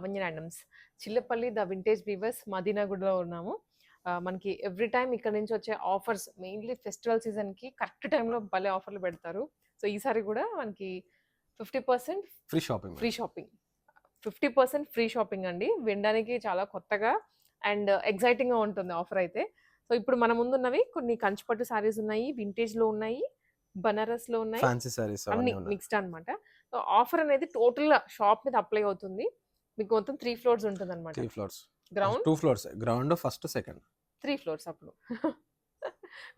Lavanya randoms Chillapalli the vintage weavers మదీనాగూడలో ఉన్నాము. మనకి ఎవ్రీ టైం ఇక్కడ నుంచి వచ్చే ఆఫర్స్ మెయిన్లీ ఫెస్టివల్ సీజన్కి కరెక్ట్ టైంలో భలే ఆఫర్లు పెడతారు. సో ఈసారి కూడా మనకి fifty percent free shopping free shopping fifty percent free shopping అండి. వినడానికి చాలా కొత్తగా అండ్ ఎగ్జైటింగ్గా ఉంటుంది ఆఫర్ అయితే. సో ఇప్పుడు మన ముందు ఉన్నవి కొన్ని కంచిపట్టు సారీస్ ఉన్నాయి వింటేజ్లో ఉన్నాయి బనారస్లో ఉన్నాయి. ఫ్యాన్సీ అన్ని మిక్స్డ్ అన్నమాట. సో ఆఫర్ అనేది టోటల్ షాప్ మీద అప్లై అవుతుంది. మీకు మొత్తం త్రీ ఫ్లోర్స్ ఉంటుంది అనమాట three floors ground two floors ground first second three floors అప్పుడు.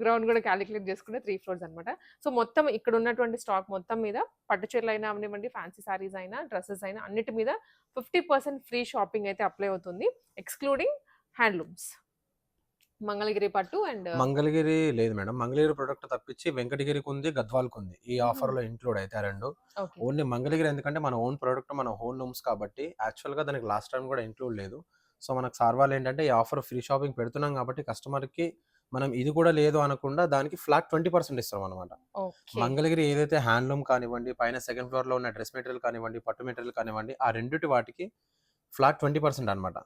గ్రౌండ్ కూడా క్యాలిక్యులేట్ చేసుకుంటే త్రీ ఫ్లోర్స్ అన్నమాట. సో మొత్తం ఇక్కడ ఉన్నటువంటి స్టాక్ మొత్తం మీద పట్టు చీరలు అయినా అవనివ్వండి ఫ్యాన్సీ సారీస్ అయినా డ్రెస్సెస్ అయినా అన్నిటి మీద ఫిఫ్టీ పర్సెంట్ ఫ్రీ షాపింగ్ అయితే అప్లై అవుతుంది ఎక్స్క్లూడింగ్ హ్యాండ్లూమ్స్ మంగళగిరి పట్టు అండ్ మంగళగిరి లేదు మేడం. మంగళగిరి ప్రొడక్ట్ తప్పించి వెంకటగిరికి ఉంది గద్వాల్కి ఉంది ఈ. ఆఫర్లో ఇంక్లూడ్ అయితే రెండు. ఓన్లీ మంగళగిరి ఎందుకంటే మన ఓన్ ప్రొడక్ట్ మన ఓన్ లూమ్స్ కాబట్టి యాక్చువల్గా దానికి లాస్ట్ టైం కూడా ఇంక్లూడ్ లేదు. సో మనకు సార్వాలు ఏంటంటే ఈ ఆఫర్ ఫ్రీ షాపింగ్ పెడుతున్నాం కాబట్టి కస్టమర్కి మనం ఇది కూడా లేదు అనకుండా దానికి ఫ్లాట్ ట్వంటీ పర్సెంట్ ఇస్తాం అనమాట మంగళగిరి ఏదైతే హ్యాండ్లూమ్ కానివ్వండి పైన సెకండ్ ఫ్లోర్లో ఉన్న డ్రెస్ మెటీరియల్ కానివ్వండి పట్టు మెటీరియల్ కానివ్వండి ఆ రెండిటి వాటికి ఫ్లాట్ ట్వంటీ పర్సెంట్ అనమాట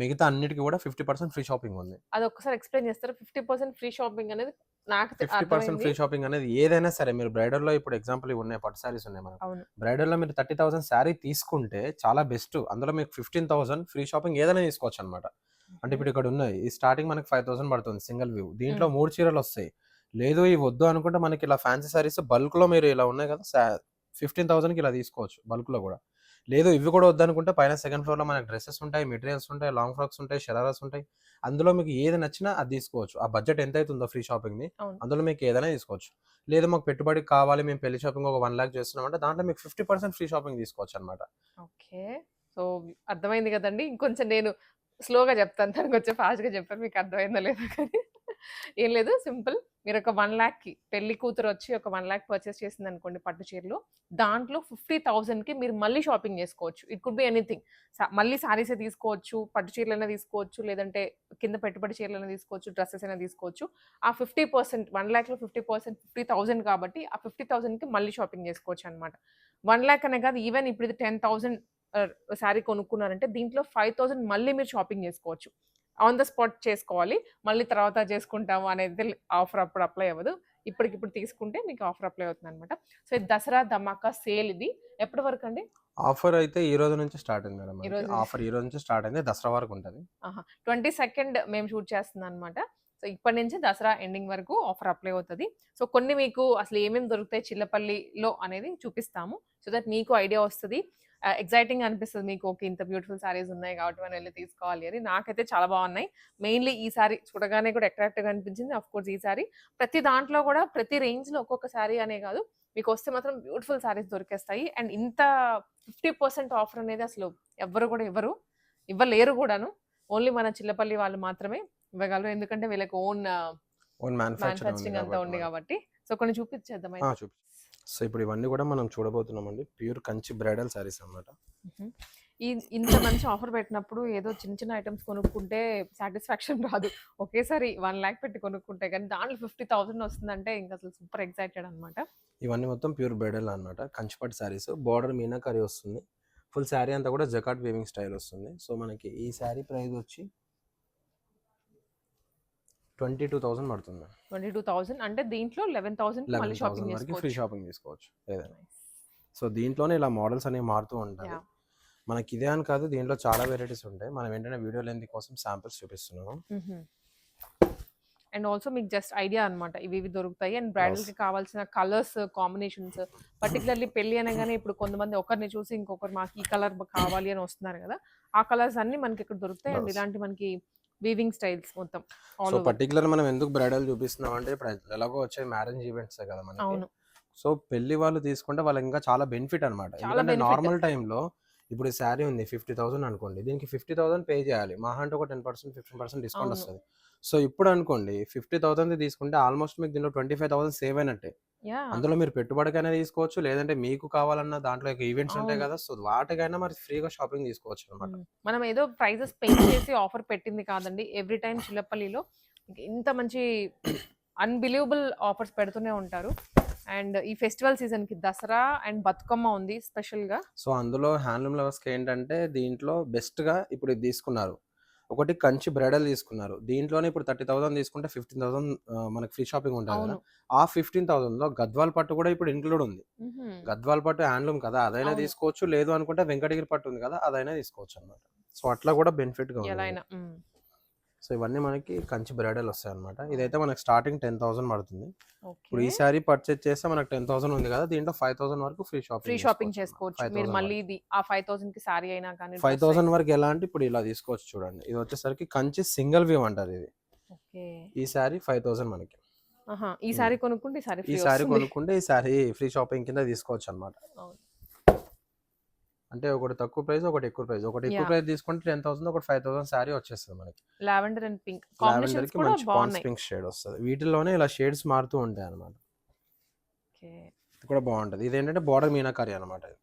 మిగతా అన్నిటికీ కూడా ఫిఫ్టీ పర్సెంట్ ఫ్రీ షాపింగ్ ఉంది. అది ఒక్కసారి ఎక్స్ప్లెయిన్ చేస్తారు? ఫిఫ్టీ పర్సెంట్ ఫ్రీ షాపింగ్ అనేది నాకు ఫిఫ్టీ పర్సెంట్ ఫ్రీ. షాపింగ్ అనేది ఏదైనా సరే మీరు బ్రైడల్లో ఇప్పుడు ఎగ్జాంపుల్ ఇవి ఉన్నాయి పట్టు సారీస్ ఉన్నాయి మనకు. బ్రైడల్లో మీరు థర్టీ థౌసండ్ శారీ తీసుకుంటే చాలా బెస్ట్. అందులో మీకు ఫిఫ్టీన్ థౌసండ్ ఫ్రీ షాపింగ్ ఏదైనా తీసుకోవచ్చు అనమాట అంటే ఇప్పుడు ఇక్కడ ఉన్నాయి ఈ స్టార్టింగ్ మనకి ఫైవ్ థౌసండ్ పడుతుంది సింగిల్ వ్యూ. దీంట్లో. మూడు చీరలు వస్తాయి. లేదు ఇవి వద్దు అనుకుంటే మనకి ఇలా ఫ్యాన్సీ సారీస్ బల్క్లో మీరు ఇలా ఉన్నాయి కదా ఫిఫ్టీన్ థౌసండ్కి ఇలా తీసుకోవచ్చు బల్క్లో కూడా. లేదు ఇవి కూడా వద్దనుకుంటే పైన సెకండ్ ఫ్లోర్లో మనకి డ్రెస్సెస్ ఉంటాయి మెటీరియల్స్ ఉంటాయి లాంగ్ ఫ్రాక్స్ ఉంటాయి షరారాస్ ఉంటాయి. అందులో మీకు ఏది నచ్చినా అది తీసుకోవచ్చు. ఆ బడ్జెట్ ఎంత అవుతుందో ఫ్రీ షాపింగ్ ది అవును. అందులో మీకు ఏదైనా తీసుకోవచ్చు. లేదు మాకు పెట్టుబడికి కావాలి మేము పెళ్ళి షాపింగ్ ఒక వన్ లాక్ చేస్తున్నాం అంటే దాంట్లో మీకు ఫిఫ్టీ పర్సెంట్ ఫ్రీ షాపింగ్ తీసుకోవచ్చు అనమాట ఓకే. సో అర్థమైంది కదండి. ఇంకొంచెం నేను స్లోగా చెప్తాను తనకు వచ్చే ఫాస్ట్గా చెప్పాను మీకు అర్థమైందో లేదో కానీ. ఏం లేదు సింపుల్. మీరు ఒక వన్ ల్యాక్కి పెళ్ళి కూతురు వచ్చి ఒక వన్ ల్యాక్ పర్చేస్ చేసింది అనుకోండి పట్టు చీరలు దాంట్లో ఫిఫ్టీ థౌసండ్కి మీరు మళ్ళీ షాపింగ్ చేసుకోవచ్చు. It could be anything. మళ్ళీ సారీసే తీసుకోవచ్చు పట్టు చీరలైనా తీసుకోవచ్చు లేదంటే కింద పెట్టుబడి చీరలైనా తీసుకోవచ్చు డ్రెస్సెస్ అయినా తీసుకోవచ్చు. ఆ ఫిఫ్టీ పర్సెంట్ వన్ ల్యాక్లో ఫిఫ్టీ పర్సెంట్ ఫిఫ్టీ థౌసండ్ కాబట్టి ఆ ఫిఫ్టీ థౌసండ్కి మళ్ళీ షాపింగ్ చేసుకోవచ్చు అనమాట వన్ ల్యాక్ అనే కాదు ఈవెన్ ఇప్పుడు ఇది టెన్ థౌసండ్ శారీ కొనుక్కున్నారంటే దీంట్లో ఫైవ్ థౌసండ్ మళ్ళీ మీరు షాపింగ్ చేసుకోవచ్చు. ఆన్ ద స్పాట్ చేసుకోవాలి. మళ్ళీ తర్వాత చేసుకుంటాము అనేది ఆఫర్ అప్పుడు అప్లై అవ్వదు. ఇప్పటికిప్పుడు తీసుకుంటే మీకు ఆఫర్ అప్లై అవుతుంది అనమాట సో ఇది దసరా ధమాకా సేల్ ఇది. ఎప్పటి వరకు అండి? ఆఫర్ అయితే ఈ రోజు నుంచి స్టార్ట్ అయింది మేడం. ఈ రోజు నుంచి. ఆఫర్ ఈ రోజు నుంచి స్టార్ట్ అయింది. దసరా వరకు ఉంటుంది. ట్వంటీ సెకండ్ మేము షూట్ చేస్తున్నాం అనమాట సో ఇప్పటి నుంచి దసరా ఎండింగ్ వరకు ఆఫర్ అప్లై అవుతుంది. సో కొన్ని మీకు అసలు ఏమేమి దొరుకుతాయి చిల్లపల్లిలో అనేది చూపిస్తాము. సో దట్ మీకు ఐడియా వస్తుంది. ఎగ్జైటింగ్ అనిపిస్తుంది మీకు. ఓకే ఇంత బ్యూటిఫుల్ సారీస్ ఉన్నాయి కాబట్టి మనం వెళ్ళి తీసుకోవాలి అని. నాకైతే చాలా బాగున్నాయి. మెయిన్లీ ఈ సారీ చూడగానే కూడా అట్రాక్టివ్గా అనిపించింది. అఫ్ కోర్స్ ఈ సారీ ప్రతి దాంట్లో కూడా ప్రతి రేంజ్లో ఒక్కొక్క సారీ అనే కాదు. మీకు వస్తే మాత్రం బ్యూటిఫుల్ సారీస్ దొరికేస్తాయి. అండ్ ఇంత ఫిఫ్టీ పర్సెంట్ ఆఫర్ అనేది అసలు ఎవ్వరు కూడా ఇవ్వరు. ఇవ్వలేరు కూడాను. ఓన్లీ మన చిల్లపల్లి వాళ్ళు మాత్రమే ఇవ్వగలరు. ఎందుకంటే వీళ్ళకి ఓన్ ఓన్ మ్యానుఫ్యాక్చరింగ్ అంతా ఉంది కాబట్టి. సో కొన్ని చూపించేద్దాం సో ఇప్పుడు ఇవన్నీ కూడా మనం చూడబోతున్నామండి. ప్యూర్ కంచి బ్రైడల్ సారీస్ అన్నమాట. మ్మ్. ఈ ఇంత మంచి ఆఫర్ పెట్టినప్పుడు ఏదో చిన్న చిన్న ఐటమ్స్ కొనుక్కుంటే సాటిస్ఫాక్షన్ రాదు. ఒకేసారి వన్ ల్యాక్ పెట్టి కొనుక్కుంటే కానీ దాంట్లో ఫిఫ్టీ థౌసండ్ వస్తుందంటే ఇంకా అసలు సూపర్ ఎక్సైటెడ్ అనమాట ఇవన్నీ మొత్తం ప్యూర్ బ్రైడల్ అన్నమాట. కంచిపట్టు సారీస్ బార్డర్ మీనాకరీ వస్తుంది. ఫుల్ శారీ అంతా కూడా జకాట్ వేవింగ్ స్టైల్ వస్తుంది. సో మనకి ఈ శారీ ప్రైస్ వచ్చి ట్వంటీ టూ థౌసండ్ పడుతుంది. ట్వంటీ టూ థౌసండ్ అంటే దీంట్లో లెవెన్ థౌసండ్ మళ్ళీ షాపింగ్ వరకు ఫ్రీ షాపింగ్ తీసుకోవచ్చు ఏదైనా సో దీంట్లోనే ఇలా మోడల్స్ అనేవి మారుతూ ఉంటాయి. మనకి ఇదే అని కాదు దీంట్లో చాలా వెరైటీస్ ఉంటాయి. మనం ఏంటంటే వీడియో లెంత్ కోసం శాంపిల్స్ చూపిస్తున్నాము. అండ్ ఆల్సో మీకు జస్ట్ ఐడియా అన్నమాట. ఇవి ఇవి దొరుకుతాయి. అండ్ బ్రైడల్కి కావాల్సిన కలర్స్ కాంబినేషన్స్ పర్టికులర్లీ పెళ్ళి అనగానే ఇప్పుడు కొంతమంది ఒకరిని చూసి ఇంకొకరు మాకు ఈ కలర్ కావాలి అని వస్తున్నారు కదా. ఆ కలర్స్ అన్ని మనకి ఇక్కడ దొరుకుతాయి. అండ్. ఇలాంటి మనకి వీవింగ్ స్టైల్స్ మొత్తం సో. పర్టికులర్ మనం ఎందుకు బ్రైడల్ చూపిస్తున్నాం అంటే ఇప్పుడు ఎలాగో వచ్చే మ్యారేజ్ ఈవెంట్స్ కదా మనకి అవును సో పెళ్ళి వాళ్ళు తీసుకుంటే వాళ్ళకి ఇంకా చాలా బెనిఫిట్ అనమాట ఎందుకంటే. నార్మల్ టైంలో ఇప్పుడు ఈ శారీ ఉంది ఫిఫ్టీ థౌసండ్ అనుకోండి దీనికి ఫిఫ్టీ థౌసండ్ పే చేయాలి మహా అంటే ఒక ten percent fifteen percent discount. వస్తుంది సో ఇప్పుడు అనుకోండి ఫిఫ్టీ థౌసండ్ తీసుకుంటే ఆల్మోస్ట్ మీకు దీనిలో ట్వంటీ ఫైవ్ థౌసండ్ సేవ్ అయినట్టే యా అందులో మీరు పెట్టుబడికైనా తీసుకోవచ్చు లేదంటే మీకు కావాలన్న దాంట్లో ఈవెంట్స్ ఉంటాయి అవును. కదా సో వాటికైనా మరి ఫ్రీగా షాపింగ్ తీసుకోవచ్చు అనమాట మనం ఏదో ప్రైజెస్ పే చేసి ఆఫర్ పెట్టింది కాదండి. ఎవ్రీ టైం చిల్లపల్లిలో ఇంత మంచి అన్బిలీవబుల్ ఆఫర్స్ పెడుతూనే ఉంటారు. అండ్ ఈ ఫెస్టివల్ సీజన్కి దసరా అండ్ బతుకమ్మ ఉంది స్పెషల్గా సో అందులో హ్యాండ్లూమ్ లవర్స్కి ఏంటంటే దీంట్లో బెస్ట్గా ఇప్పుడు ఇది తీసుకున్నారు. ఒకటి కంచి బ్రైడల్ తీసుకున్నారు. దీంట్లోనే ఇప్పుడు థర్టీ థౌసండ్ తీసుకుంటే ఫిఫ్టీన్ థౌసండ్ మనకి ఫ్రీ షాపింగ్ ఉంటుంది కదా. ఆ ఫిఫ్టీన్ థౌసండ్లో గద్వాల్ పట్టు కూడా ఇప్పుడు ఇంక్లూడ్ ఉంది. గద్వాల్ పట్టు హ్యాండ్లూమ్ కదా అదైనా. తీసుకోవచ్చు. లేదు అనుకుంటే వెంకటగిరి పట్టు ఉంది కదా అదైనా తీసుకోవచ్చు అన్నమాట. సో అట్లా కూడా బెనిఫిట్గా ఉంది. సో ఇవన్నీ మనకి కంచి బ్రైడల్ వస్తాయి అనమాట ఇదైతే మనకి స్టార్టింగ్ టెన్ థౌసండ్ పడుతుంది. ఇప్పుడు ఈ సారీ పర్చేజ్ చేస్తే మనకు టెన్ థౌసండ్ ఉంది కదా దీంట్లో ఫైవ్ థౌసండ్ వరకు ఫ్రీ షాపింగ్ ఫ్రీ షాపింగ్ చేసుకోవచ్చు. మీరు మళ్ళీ ఇది ఆ ఫైవ్ థౌసండ్కి సారీ అయినా కానీ ఫైవ్ థౌసండ్ వరకు ఎలా అంటే ఇప్పుడు ఇలా తీసుకోవచ్చు చూడండి. ఇది వచ్చేసరికి కంచి సింగిల్ వ్యూ అంటారు ఇది. ఈ సారీ ఫైవ్ థౌసండ్ మనకి. ఈ సారీ కొనుక్కుంటే ఈ సారీ కొనుక్కుంటే ఈ సారీ ఫ్రీ షాపింగ్ కింద తీసుకోవచ్చు అనమాట. అంటే ఒకటి తక్కువ ప్రైస్ ఒకటి ఎక్కువ ప్రైస్. ఒకటి ఎక్కువ. ప్రైస్ తీసుకుంటే టెన్ థౌసండ్ ఒకటి ఫైవ్ థౌసండ్ సారీ వచ్చేస్తుంది మనకి. Lavender and pink. లావెండర్కి మంచి పాన్స్ పింక్ షేడ్ వస్తుంది. వీటిల్లోనే ఇలా షేడ్స్ మారుతూ ఉంటాయి అనమాట కూడా బాగుంటది. ఇది ఏంటంటే బార్డర్ మీనాకరి అనమాట ఇది.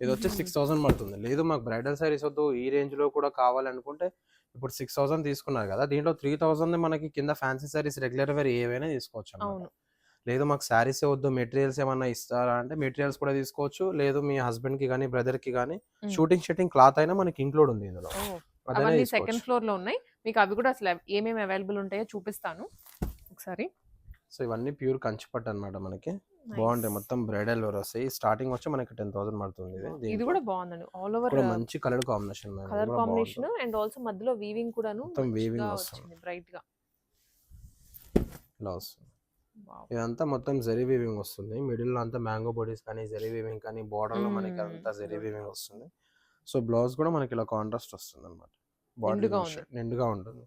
వచ్చి. సిక్స్ థౌసండ్ పడుతుంది. లేదు మాకు బ్రైడల్ సారీస్ వద్దు ఈ రేంజ్లో కూడా కావాలనుకుంటే ఇప్పుడు సిక్స్ థౌసండ్ తీసుకున్నారు కదా దీంట్లో త్రీ థౌసండ్ మనకి కింద ఫ్యాన్సీ సారీస్ రెగ్యులర్ వేర్ ఏవైనా తీసుకోవచ్చు. అవును. లేదు మాకు శారీస్ వద్దు మెటీరియల్స్ ఏమన్నా ఇస్తారా అంటే మెటీరియల్స్ కూడా తీసుకోవచ్చు. లేదు మీ హస్బెండ్కి కానీ బ్రదర్కి కానీ. షూటింగ్ షూటింగ్ క్లాత్ అయినా మనకి ఇంక్లూడ్ ఉంది ఇందులో. అవన్నీ. సెకండ్ ఫ్లోర్లో ఉన్నాయి. మీకు అవి కూడా అసలు ఏమేమి అవైలబుల్ ఉంటాయో చూపిస్తాను ఒకసారి. సో ఇవన్నీ ప్యూర్ కంచి పట్టు అనమాట మనకి. బాగుంటాయి. మొత్తం బ్రైడల్ వేర్ వస్తాయి. స్టార్టింగ్ వచ్చి మనకి టెన్ థౌసండ్ పడుతుంది ఇది కూడా బాగుందండి. ఆల్ ఓవర్ మంచి colour combination colour combination and also మధ్యలో వీవింగ్ కూడాను మొత్తం మంచిగా వస్తుంది. బ్రైట్గా ఇలా వస్తుంది. ఇదంతా మొత్తం జరీ వీవింగ్ వస్తుంది మిడిల్లో అంతా మ్యాంగో బొడీస్ కానీ జరీ వీవింగ్ కానీ బార్డర్లో మనకి అంతా జరీ. వీవింగ్ వస్తుంది సో బ్లౌజ్ కూడా మనకి ఇలా కాంట్రాస్ట్ వస్తుంది అనమాట నిండుగా ఉంది. నిండుగా ఉంటుంది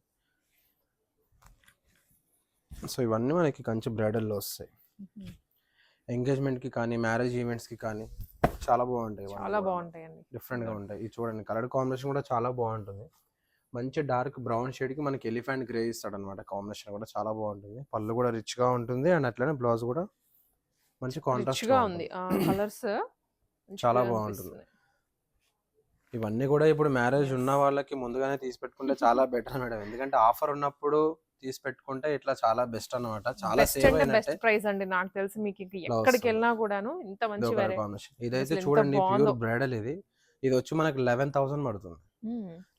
సో ఇవన్నీ మనకి కంచి bridal లో వస్తాయి Mhm. ఎంగేజ్మెంట్కి కానీ మ్యారేజ్ ఈవెంట్స్కి కానీ చాలా బాగుంటాయి చాలా కూడా. బాగుంటాయండి డిఫరెంట్గా Good. ఉంటాయి ఇది చూడండి కలర్ కాంబినేషన్ కూడా చాలా బాగుంటుంది మంచి డార్క్ బ్రౌన్ షేడ్కి మనకి ఎలిఫెంట్ గ్రే ఇస్తాడు అనమాట కాంబినేషన్ కూడా చాలా బాగుంటుంది. పళ్ళు కూడా రిచ్గా ఉంటుంది అండ్ అట్లనే బ్లౌజ్ కూడా మంచి కాంట్రాస్ట్ ఉంది. కలర్స్ చాలా బాగుంటుంది. ఇవన్నీ కూడా ఇప్పుడు మ్యారేజ్ ఉన్న వాళ్ళకి ముందుగానే తీసి పెట్టుకుంటే చాలా బెటర్ మేడం. ఎందుకంటే ఆఫర్ ఉన్నప్పుడు తీసి పెట్టుకుంటే ఇట్లా చాలా బెస్ట్ అన్నమాట. చాలా సేవ్ బెస్ట్ ప్రైస్ అండి నాకు తెలిసి మీకు ఎక్కడికి. వెళ్ళినా కూడాను ఇంత మంచి ఇదైతే చూడండి. ప్యూర్ బ్రైడల్ ఇది. ఇది వచ్చి మనకి లెవెన్ థౌసండ్ పడుతుంది.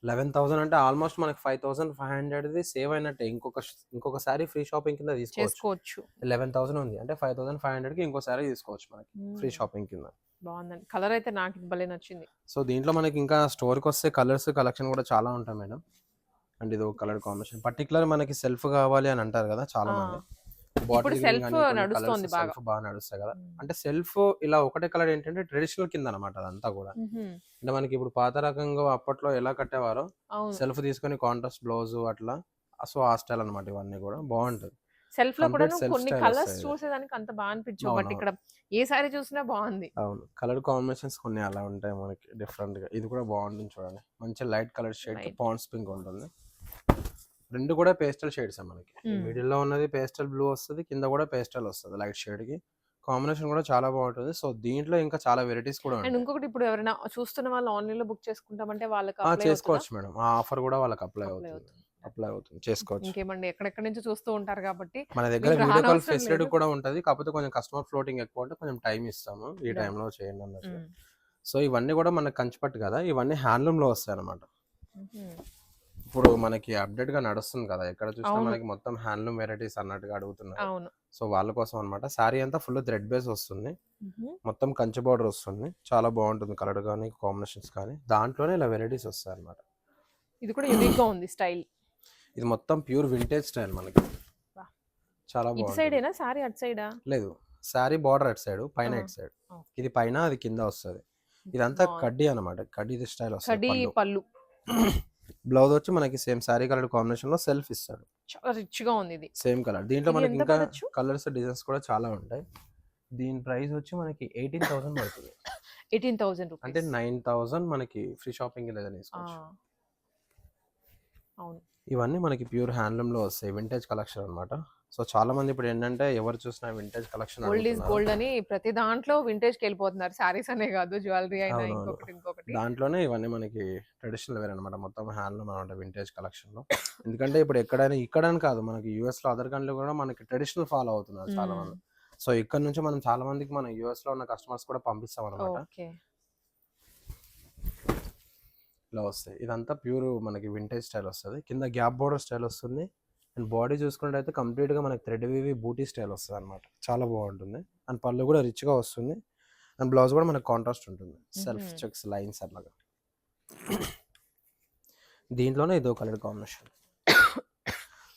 లెవెన్ థౌసండ్ అంటే ఆల్మోస్ట్ మనకి five thousand five hundred save అయినట్టే. ఇంకొక ఇంకొకసారి ఫ్రీ షాపింగ్ కింద తీసుకోవచ్చు. లెవెన్ థౌసండ్ ఉంది. అంటే ఫైవ్ థౌసండ్ ఫైవ్ హండ్రెడ్కి ఇంకోసారి తీసుకోవచ్చు మనకి ఫ్రీ. షాపింగ్ కింద. బాగుందండి. కలర్ అయితే నాకు భలే నచ్చింది. సో దీంట్లో మనకి ఇంకా స్టోర్కి వస్తే కలర్స్ కలెక్షన్ కూడా చాలా ఉంటాయి మేడం. అండ్ ఇది ఒక కలర్ కాంబినేషన్. పర్టికులర్ మనకి సెల్ఫ్ కావాలి అని అంటారు కదా చాలా. మంది ఇప్పుడు self నడుస్తోంది బాగా. సెల్ఫ్ బాగా నడుస్తాయి కదా. అంటే సెల్ఫ్ ఇలా ఒకటే కలర్ ఏంటంటే ట్రెడిషనల్ కింద అనమాట అదంతా కూడా. అంటే మనకి ఇప్పుడు పాత రకంగా అప్పట్లో ఎలా కట్టేవారో సెల్ఫ్ తీసుకొని కాంట్రాస్ట్ బ్లౌజ్ అట్లా. సో ఆ స్టైల్ అనమాట ఇవన్నీ కూడా. బాగుంటుంది. సెల్ఫ్లో కూడా కొన్ని కలర్స్. చూసేదానికి అంత బాగా అనిపించవు. అవును, బట్. ఇక్కడ ఏ సారీ చూసినా బాగుంది. అవును. కలర్ కాంబినేషన్స్ కొన్ని అలా ఉంటాయి మనకి డిఫరెంట్గా ఇది కూడా బాగుంటుంది చూడండి. మంచి light colour shade. Pond's pink ఉంటుంది. రెండు కూడా పేస్టల్ షేడ్స్ మనకి. Hmm. మిడిల్లో ఉన్నది పేస్టల్ బ్లూ వస్తుంది కింద కూడా పేస్టల్ వస్తుంది లైట్ షేడ్కి. కాంబినేషన్ కూడా చాలా బాగుంటుంది. సో దీంట్లో ఇంకా చాలా వెరైటీస్ కూడా అండ్ ఇంకొకటి ఇప్పుడు ఎవరైనా చూస్తున్న వాళ్ళు ఆన్లైన్లో బుక్ చేసుకుంటామంటే వాళ్ళకి? చేసుకోవచ్చు మేడం. ఆ ఆఫర్ కూడా వాళ్ళకి అప్లై అవుతుంది. అప్లై అవుతుంది. చేసుకోవచ్చు. ఇంకేమండి? ఎక్కడెక్కడి నుంచి చూస్తూ ఉంటారు కాబట్టి మన దగ్గర వీడియో కాల్ ఫెసిలిటీ. కూడా ఉంటుంది. కాకపోతే కొంచెం కస్టమర్ ఫ్లోటింగ్ ఎక్కువ ఉంటే కొంచెం టైం ఇస్తాము. ఈ. టైంలో చేయండి అన్నట్టు. సో ఇవన్నీ కూడా మనకి కంచిపట్టు కదా ఇవన్నీ హ్యాండ్లూమ్లో వస్తాయి అనమాట. ఇప్పుడు మనకి అప్డేట్గా నడుస్తుంది కదా! ఎక్కడ చూసినా అవును. మనకి మొత్తం హ్యాండ్లూమ్ వెరైటీస్ అన్నట్టుగా అడుగుతున్నారు. సో వాళ్ళ కోసం అన్నమాట. శారీ అంతా ఫుల్ థ్రెడ్ బేస్ వస్తుంది. మొత్తం కంచి బార్డర్ వస్తుంది. చాలా బాగుంటుంది కలర్ కానీ కాంబినేషన్స్ కానీ. దాంట్లోనే ఇలా వెరైటీస్ వస్తాయి అన్నమాట ఇది కూడా యూనిక్గా ఉంది స్టైల్. ఇది మొత్తం ప్యూర్ వింటేజ్ స్టైల్ మనకి. చాలా ఇటు బాగుంటుంది. సైడేనా? సారీ అటు సైడా? లేదు. శారీ బార్డర్ అటు సైడ్ పైన. ఇటు సైడ్. ఇది పైన అది కింద వస్తుంది. ఇదంతా బాగుంది. కడ్డీ అన్నమాట. కడ్డీ స్టైల్ వస్తుంది పళ్ళు. బ్లౌజ్ వచ్చి మనకి సేమ్ శారీ కలర్ కాంబినేషన్లో సెల్ఫ్ ఇస్తాడు. చాలా రిచ్గా ఉంది ఇది. Same colour. దీంట్లో మనకి ఇంకా? కలర్స్ డిజైన్స్ కూడా చాలా ఉంటాయి. దీని ప్రైస్ వచ్చి మనకి ఎయిటీన్ థౌసండ్ పడుతుంది. ఎయిటీన్ థౌసండ్ అంటే నైన్ థౌసండ్ మనకి ఫ్రీ షాపింగ్ కింద తీసుకోవచ్చు అవును. ఇవన్నీ మనకి ప్యూర్ హ్యాండ్లూమ్లో వస్తాయి. వింటేజ్ కలెక్షన్ అన్నమాట. సో చాలా మంది ఇప్పుడు ఏంటంటే ఎవరు చూసినా vintage collection gold is gold అని ప్రతి దాంట్లో వింటేజ్కి వెళ్ళిపోతున్నారు. సారీస్ అనే కాదు జ్యువెలరీ అయినా. ఇంకొకటి ఇంకొకటి. దాంట్లోనే ఇవన్నీ మనకి ట్రెడిషనల్ వేర్ అనమాట మొత్తం హ్యాండ్లూమ్ అనమాట వింటేజ్ కలెక్షన్లో ఎందుకంటే ఇప్పుడు ఎక్కడైనా ఇక్కడ కాదు మనకి యూఎస్లో అదర్ కంట్రీ కూడా మనకి ట్రెడిషనల్ ఫాలో అవుతున్నారు చాలా మంది సో ఇక్కడ నుంచి మనం చాలా మందికి మన యూఎస్లో ఉన్న కస్టమర్స్ కూడా పంపిస్తాం అనమాట ఇలా వస్తాయి. ఇదంతా ప్యూర్ మనకి వింటేజ్ స్టైల్ వస్తుంది. కింద గ్యాప్ బోర్డర్ స్టైల్ వస్తుంది. అండ్ బాడీ చూసుకున్నట్టయితే కంప్లీట్గా మనకి థ్రెడ్ వివి బూటీ స్టైల్ వస్తుంది అనమాట చాలా బాగుంటుంది. అండ్ పళ్ళు కూడా రిచ్గా వస్తుంది. అండ్ బ్లౌజ్ కూడా మనకి కాంట్రాస్ట్ ఉంటుంది. సెల్ఫ్. చెక్స్ లైన్స్ అట్లాగా. దీంట్లోనే ఇదో కలర్ కాంబినేషన్.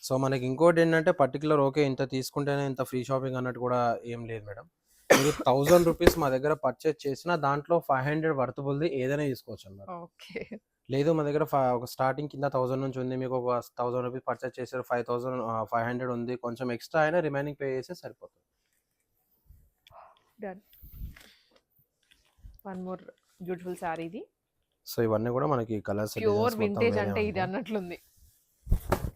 సో మనకి ఇంకోటి ఏంటంటే పర్టికులర్ ఓకే ఇంత తీసుకుంటేనే ఇంత ఫ్రీ షాపింగ్ అన్నట్టు కూడా ఏం లేదు మేడం. మీరు థౌజండ్ రూపీస్ మా దగ్గర పర్చేస్ చేసిన దాంట్లో ఫైవ్ హండ్రెడ్ వర్తబుల్ది ఏదైనా తీసుకోవచ్చు అన్నమాట ఓకే. లేదు మా దగ్గర ఒక స్టార్టింగ్ కింద థౌసండ్ నుంచి ఉంది మీకు ఒక థౌసండ్ రూపీస్ పర్చేస్ చేశారు ఫైవ్ థౌసండ్ ఫైవ్ హండ్రెడ్ ఉంది కొంచెం ఎక్స్ట్రా అయినా రిమైనింగ్ పే చేస్తే సరిపోతుంది. Done one more beautiful sari ఇది. సో ఇవన్నీ కూడా మనకి కలర్స్ ప్యూర్ వింటేజ్ అంటే ఇది అన్నట్లుంది.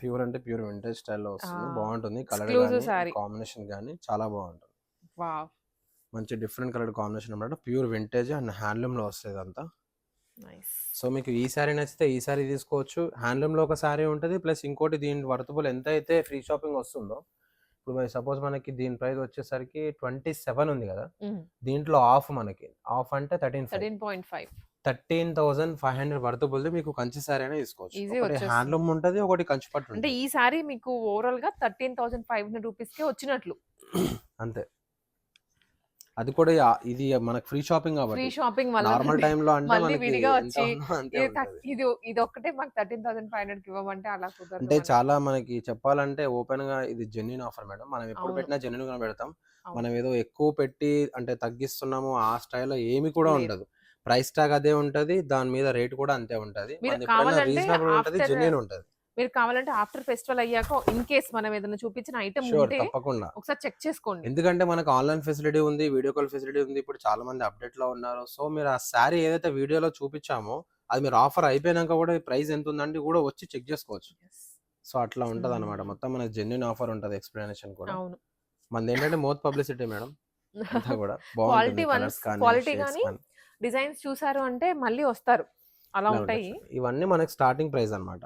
ప్యూర్ అంటే ప్యూర్ వింటేజ్ స్టైల్లో వస్తుంది బాగుంటుంది కలర్. కాంబినేషన్ కానీ చాలా బాగుంటుంది. వావ్ మంచి డిఫరెంట్ కలర్ కాంబినేషన్ అనమాట ప్యూర్ వింటేజ్ అండ్ హ్యాండ్లూమ్లో వస్తుంది అంతా నైస్ సో మీకు ఈ సారీ నచ్చితే ఈ సారీ తీసుకోవచ్చు. హ్యాండ్లూమ్లో ఒక సారీ ఉంటుంది ప్లస్ ఇంకోటి దీని వర్తబుల్ ఎంత అయితే ఫ్రీ షాపింగ్ వస్తుందో ఇప్పుడు సపోజ్ మనకి దీని ప్రైస్ వచ్చేసరికి ట్వంటీ సెవెన్ ఉంది కదా. దీంట్లో ఆఫ్ మనకి. ఆఫ్ అంటే thirteen thirteen point five thirteen thousand five hundred worthable మీకు కంచి సారీ అయినా తీసుకోవచ్చు. ఒకటి. హ్యాండ్లూమ్ ఉంటుంది ఒకటి కంచి పట్టు అంటే ఈ సారీ మీకు ఓవరాల్గా థర్టీన్ థౌసండ్ ఫైవ్ హండ్రెడ్ రూపీస్కి వచ్చినట్లు. అంతే. అది కూడా ఇది మనకి ఫ్రీ షాపింగ్ ఫ్రీ కాబట్టి షాపింగ్ వల్ల నార్మల్ టైంలో అంటే మళ్ళీ మనకి విడిగా వచ్చి ఇది ఇది ఒక్కటే మాకు థర్టీన్ థౌసండ్ ఫైవ్ హండ్రెడ్ ఇవ్వమంటే అలా కుదరదు అంటే మనకి. చాలా మనకి చెప్పాలంటే ఓపెన్గా ఇది జెన్యున్ ఆఫర్ మేడం మనం ఎప్పుడు. పెట్టినా జెన్యున్గా పెడతాం. మనం ఏదో ఎక్కువ పెట్టి అంటే తగ్గిస్తున్నాము ఆ స్టైల్లో ఏమి కూడా. ఉండదు ప్రైస్ ట్యాగ్ అదే ఉంటది దాని మీద రేట్ కూడా అంతే ఉంటది రీజనబుల్ ఉంటది జెన్యున్ ఉంటది మీరు కావాలంటే ఆఫ్టర్ ఫెస్టివల్ అయ్యాక ఇన్ కేస్ మనం ఏదైనా చూపించిన ఐటమ్ ఉంటే తప్పకుండా. ఒకసారి చెక్ చేసుకోండి. ఎందుకంటే మనకు ఆన్లైన్ ఫెసిలిటీ ఉంది వీడియో కాల్ ఫెసిలిటీ ఉంది ఇప్పుడు చాలా మంది అప్డేట్లో ఉన్నారు. సో మీరు ఆ శారీ ఏదైతే వీడియోలో చూపించామో అది మీరు ఆఫర్ అయిపోయినాక కూడా ప్రైస్ ఎంత ఉందంటే కూడా వచ్చి చెక్ చేసుకోవచ్చు. సో అట్లా ఉంటది అనమాట Hmm. మొత్తం మనకి జెన్యున్ ఆఫర్ ఉంటది ఎక్స్ప్లెనేషన్ కూడా. అవును. మనది ఏంటంటే మోత్ పబ్లిసిటీ మేడం. అంతా కూడా కానీ గానీ కానీ. డిజైన్స్ చూసారు అంటే మళ్ళీ వస్తారు. అలా ఉంటాయి. ఇవన్నీ మనకి స్టార్టింగ్ ప్రైస్ అన్నమాట.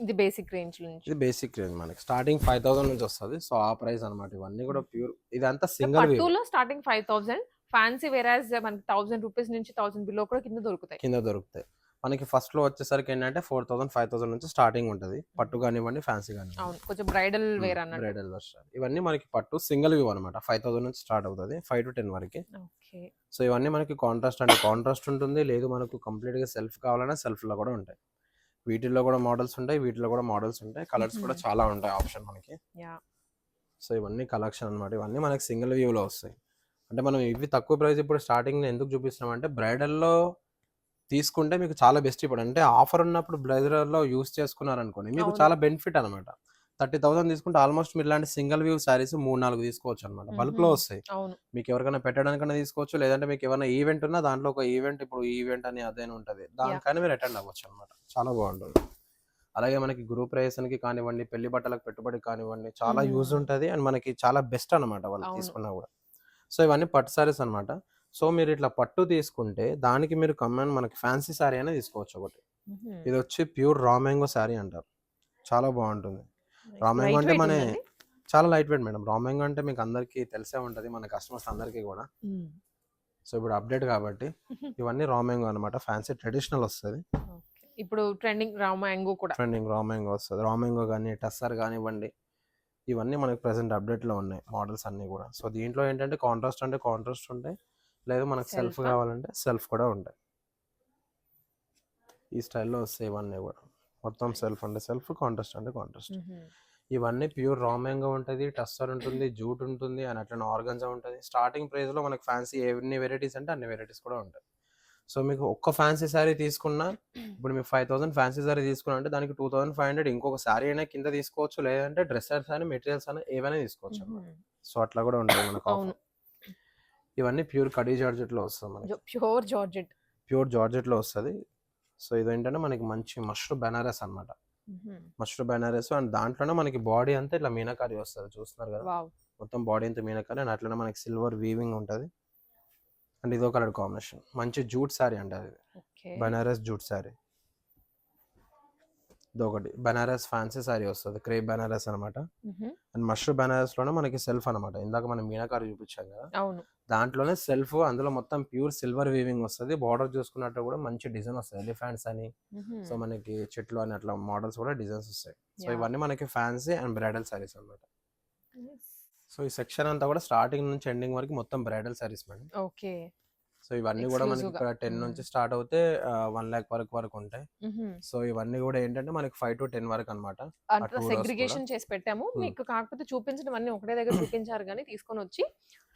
ఇది బేసిక్ రేంజ్ నుంచి. ఇది బేసిక్ రేంజ్ మనకి. స్టార్టింగ్ ఫైవ్ థౌసండ్ నుంచి వస్తుంది. సో ఆ ప్రైస్ అన్నమాట ఇవన్నీ కూడా ప్యూర్. ఇదంతా సింగిల్ పట్టులో స్టార్టింగ్ ఫైవ్ థౌసండ్ ఫ్యాన్సీ వేరాజ్ మనకి థౌసండ్ రూపీస్ నుంచి థౌసండ్ బిలో కూడా కింద దొరుకుతాయి. కింద దొరుకుతాయి. మనకి ఫస్ట్లో వచ్చేసరికి ఏంటంటే ఫోర్ థౌసండ్ ఫైవ్ థౌసండ్ నుంచి స్టార్టింగ్ ఉంటుంది. పట్టు కానివ్వండి ఫ్యాన్సీ కానివ్వండి. అవును. కొంచెం బ్రైడల్ వేర్ అన్నట్టు. బ్రైడల్ వర్షన్ ఇవన్నీ మనకి పట్టు సింగిల్ వ్యూ అనమాట ఫైవ్ థౌసండ్ నుంచి స్టార్ట్ అవుతుంది. ఫైవ్ టు టెన్ వరకు. ఓకే. సో ఇవన్నీ మనకి కాంట్రాస్ట్ అంటే కాంట్రాస్ట్ ఉంటుంది. లేదు మనకు కంప్లీట్గా సెల్ఫ్ కావాలన్నా సెల్ఫ్లో కూడా ఉంటాయి. వీటిల్లో కూడా మోడల్స్ ఉంటాయి వీటిలో కూడా మోడల్స్ ఉంటాయి. కలర్స్ కూడా. చాలా ఉంటాయి ఆప్షన్ మనకి. సో ఇవన్నీ కలెక్షన్ అన్నమాట. ఇవన్నీ మనకి సింగిల్ వ్యూలో వస్తాయి. అంటే మనం ఇవి తక్కువ ప్రైస్ ఇప్పుడు స్టార్టింగ్ ఎందుకు చూపిస్తున్నాం అంటే బ్రైడల్లో తీసుకుంటే మీకు చాలా బెస్ట్ ఇప్పుడు. అంటే ఆఫర్ ఉన్నప్పుడు బ్రైడల్లో యూస్ చేసుకున్నారనుకోండి మీకు. చాలా బెనిఫిట్ అనమాట థర్టీ థౌసండ్ తీసుకుంటే ఆల్మోస్ట్ మీరు ఇలాంటి సింగిల్ వ్యూ శారీస్ మూడు నాలుగు తీసుకోవచ్చు అనమాట బల్క్లో. వస్తాయి. మీకు ఎవరికైనా పెట్టడానికైనా తీసుకోవచ్చు లేదంటే మీకు ఏమైనా ఈవెంట్ ఉన్నా దాంట్లో ఒక ఈవెంట్ ఇప్పుడు ఈవెంట్ అని అదేనా ఉంటుంది. దానికైనా మీరు అటెండ్ అవ్వచ్చు అనమాట చాలా బాగుంటుంది. అలాగే మనకి గ్రూప్కి కానివ్వండి పెళ్ళి బట్టలకు పెట్టుబడి కానివ్వండి చాలా. యూజ్ ఉంటుంది అండ్ మనకి చాలా బెస్ట్ అన్నమాట వాళ్ళు. తీసుకున్నా కూడా. సో ఇవన్నీ పట్టు సారీస్ అన్నమాట. సో మీరు ఇట్లా పట్టు తీసుకుంటే దానికి మీరు కమ్మన్ మనకి ఫ్యాన్సీ సారీ అయినా తీసుకోవచ్చు ఒకటి. ఇది వచ్చి ప్యూర్ రా మ్యాంగో సారీ అంటారు. చాలా బాగుంటుంది. Light అంటే మన-? చాలా light weight madam. Raw mango అంటే మీకు అందరికీ తెలిసే ఉంటుంది మన కస్టమర్స్ అందరికీ కూడా. సో ఇప్పుడు అప్డేట్ కాబట్టి ఇవన్నీ రా మ్యాంగో అనమాట ఫ్యాన్సీ ట్రెడిషనల్ వస్తుంది. ఇప్పుడు ట్రెండింగ్ రామ మ్యాంగో కూడా. ట్రెండింగ్ రా మ్యాంగో వస్తుంది. రా మ్యాంగో కానీ టస్సర్ కానివ్వండి ఇవన్నీ మనకి ప్రెసెంట్ అప్డేట్లో ఉన్నాయి మోడల్స్ అన్నీ కూడా. సో దీంట్లో ఏంటంటే కాంట్రాస్ట్ అంటే కాంట్రాస్ట్ ఉంటాయి. లేదు మనకు సెల్ఫ్? కావాలంటే సెల్ఫ్ కూడా ఉంటాయి. ఈ స్టైల్లో వస్తాయి ఇవన్నీ కూడా. మొత్తం సెల్ఫ్ అంటే సెల్ఫ్ కాంట్రాస్ట్ అంటే కాంట్రాస్ట్ Mhm. ఇవన్నీ ప్యూర్ రా మ్యాంగో ఉంటుంది టస్సర్ ఉంటుంది జూట్ ఉంటుంది అని అట్లా ఆర్గన్జా ఉంటుంది. స్టార్టింగ్ ప్రైస్లో మనకి ఫ్యాన్సీ ఎన్ని వెరైటీస్ అంటే అన్ని వెరైటీస్ కూడా ఉంటాయి. సో మీకు ఒక్క ఫ్యాన్సీ శారీ తీసుకున్నా ఇప్పుడు మీకు ఫైవ్ థౌసండ్ ఫ్యాన్సీ శారీ తీసుకున్నా అంటే దానికి టూ థౌసండ్ ఫైవ్ హండ్రెడ్ ఇంకొక శారీ అయినా కింద తీసుకోవచ్చు లేదంటే డ్రెస్సెస్ అని మెటీరియల్స్ అని ఏవైనా తీసుకోవచ్చు అన్నమాట. సో అట్లా కూడా ఉంటుంది మనకు. ఇవన్నీ ప్యూర్ కడీ జార్జెట్లో వస్తుంది మనకి. ప్యూర్ జార్జెట్ ప్యూర్ జార్జెట్లో వస్తుంది. సో ఇదేంటంటే మనకి మంచి మష్రూమ్ బెనారస్ అన్నమాట. మష్రూమ్ బెనారస్ అండ్ దాంట్లోనే మనకి బాడీ అంతా ఇట్లా మీనాకారి వస్తుంది చూస్తున్నారు కదా? మొత్తం బాడీ అంతా మీనాకారి అండ్ అట్లనే మనకి సిల్వర్ వీవింగ్ ఉంటుంది. అండ్ ఇదో కలర్ కాంబినేషన్. మంచి జూట్ శారీ అంటారు ఇది ఓకే. బనారస్ జూట్ శారీ ఇదొకటి. బనారస్ ఫ్యాన్సీ సారీ వస్తుంది. క్రేప్ బనారస్ అనమాట. అండ్ మష్రూమ్ బనారస్లోనే మనకి సెల్ఫ్ అనమాట. ఇందాక మనం మీనాకారి చూపించాం కదా. అవును. దాంట్లోనే సెల్ఫ్ అందులో మొత్తం ప్యూర్ సిల్వర్ వీవింగ్ వస్తుంది. బార్డర్ చూసుకున్నట్టు కూడా మంచి డిజైన్ వస్తుంది. ఎలిఫెంట్స్ అని సో మనకి చెట్లు అని అట్లా మోడల్స్ కూడా డిజైన్స్ వస్తాయి. సో. ఇవన్నీ మనకి ఫ్యాన్సీ అండ్ బ్రైడల్ సారీస్ అనమాట. సో ఈ సెక్షన్ అంతా కూడా స్టార్టింగ్ నుంచి ఎండింగ్ వరకు మొత్తం bridal saris madam. Okay. So ఇవన్నీ కూడా మనకి. ఇక్కడ టెన్ నుంచి. స్టార్ట్ అవుతే వన్ ల్యాక్ వరకు వరకు ఉంటాయి. సో ఇవన్నీ కూడా ఏంటంటే మనకి ఫైవ్ టు టెన్ వరకు అనమాట సెగ్రిగేషన్ చేసి పెట్టాము. మీకు కాకపోతే చూపించడం అన్ని ఒకటే దగ్గర చూపించారు కానీ తీసుకొని వచ్చి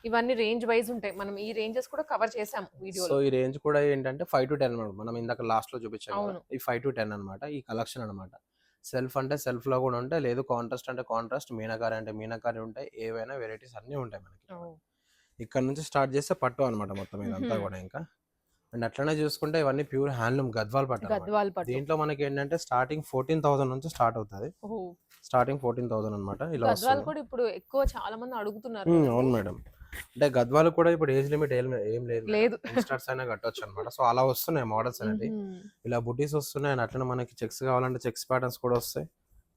ఇవన్నీ రేంజ్ వైజ్ ఉంటాయి. మనం ఈ రేంజెస్ కూడా కవర్ చేసాం సో వీడియోలో ఈ రేంజ్ కూడా ఏంటంటే ఫైవ్ టు టెన్ మనం ఇందాక లాస్ట్లో చూపించాం కదా, అవును. ఈ ఫైవ్ టు టెన్ అనమాట ఈ కలెక్షన్ అనమాట సెల్ఫ్ అంటే సెల్ఫ్లో కూడా ఉంటాయి. లేదు కాంట్రాస్ట్ అంటే కాంట్రాస్ట్. మీనాకారి అంటే మీనాకారి ఉంటాయి. ఏవైనా వెరైటీస్ అన్ని ఉంటాయి మనకి ఇక్కడ నుంచి స్టార్ట్ చేస్తే పట్టు అనమాట మొత్తం ఇదంతా. కూడా ఇంకా. అండ్ అట్లనే చూసుకుంటే ఇవన్నీ ప్యూర్ హ్యాండ్లూమ్ గద్వాల్ పట్టు. గద్వాల్ పట్టు. దీంట్లో మనకి ఏంటంటే స్టార్టింగ్ ఫోర్టీన్ థౌసండ్ నుంచి స్టార్ట్ అవుతుంది. స్టార్టింగ్ ఫోర్టీన్ థౌసండ్ అనమాట ఇలా గద్వాల్ కూడా ఇప్పుడు ఎక్కువ చాలా మంది అడుగుతున్నారు. అవును మేడం. అంటే గద్వాలు కూడా ఇప్పుడు ఏజ్ లిమిట్ ఏం ఏం లేదు. లేదు. స్టార్ట్స్ అయినా కట్టొచ్చు అనమాట సో అలా వస్తున్నాయి మోడల్స్ మ్మ్. ఇలా బుటీస్ వస్తున్నాయి అండ్ అట్లనే మనకి చెక్స్ కావాలంటే చెక్స్ ప్యాటర్న్స్ కూడా వస్తాయి.